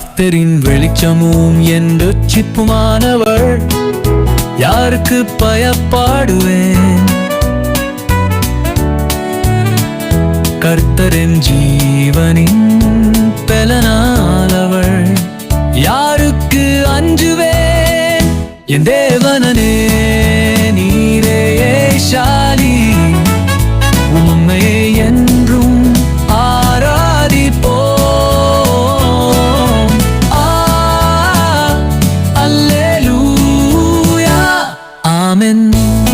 கர்த்தரின் வெளிச்சமும் என் ரட்சிப்புமானவள் யாருக்கு பயப்பாடுவேன்? கர்த்தரின் ஜீவனின் பெலனாலவள். யாருக்கு அஞ்சுவேன்? என் தேவனே. Amen.